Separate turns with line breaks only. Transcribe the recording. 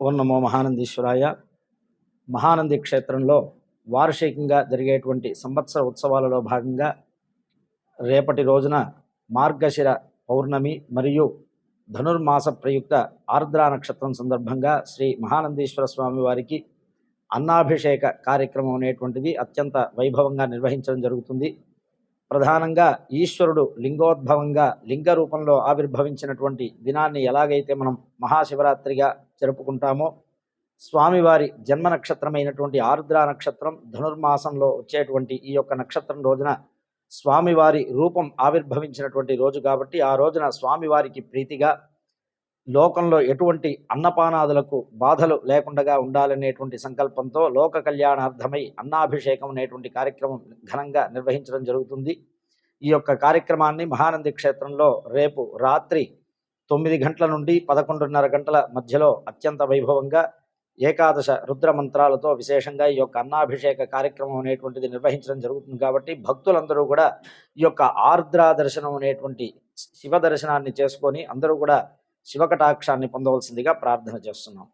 ఓం నమో మహానందీశ్వరాయ. మహానంది క్షేత్రంలో వార్షికంగా జరిగేటువంటి సంవత్సర ఉత్సవాలలో భాగంగా రేపటి రోజున మార్గశిర పౌర్ణమి మరియు ధనుర్మాస ప్రయుక్త ఆర్ద్రా నక్షత్రం సందర్భంగా శ్రీ మహానందీశ్వర స్వామి వారికి అన్నాభిషేక కార్యక్రమం అనేటువంటిది అత్యంత వైభవంగా నిర్వహించడం జరుగుతుంది. ప్రధానంగా ఈశ్వరుడు లింగోద్భవంగా లింగ రూపంలో ఆవిర్భవించినటువంటి దినాన్ని ఎలాగైతే మనం మహాశివరాత్రిగా జరుపుకుంటామో. స్వామివారి జన్మ నక్షత్రమైనటువంటి ఆరుద్ర నక్షత్రం ధనుర్మాసంలో వచ్చేటువంటి ఈ యొక్క నక్షత్రం రోజున స్వామివారి రూపం ఆవిర్భవించినటువంటి రోజు కాబట్టి ఆ రోజున స్వామివారికి ప్రీతిగా లోకంలో ఎటువంటి అన్నపానాదులకు బాధలు లేకుండా ఉండాలనేటువంటి సంకల్పంతో లోక కళ్యాణార్థమై అన్నాభిషేకం అనేటువంటి కార్యక్రమం ఘనంగా నిర్వహించడం జరుగుతుంది. ఈ యొక్క కార్యక్రమాన్ని మహానంది క్షేత్రంలో రేపు రాత్రి తొమ్మిది గంటల నుండి పదకొండున్నర గంటల మధ్యలో అత్యంత వైభవంగా ఏకాదశ రుద్ర మంత్రాలతో విశేషంగా ఈ యొక్క అన్నాభిషేక కార్యక్రమం అనేటువంటిది నిర్వహించడం జరుగుతుంది కాబట్టి భక్తులందరూ కూడా ఈ యొక్క ఆర్ద్ర దర్శనం అనేటువంటి శివ దర్శనాన్ని చేసుకొని అందరూ కూడా శివకటాక్షాన్ని పొందవలసిందిగా ప్రార్థన చేస్తున్నాం.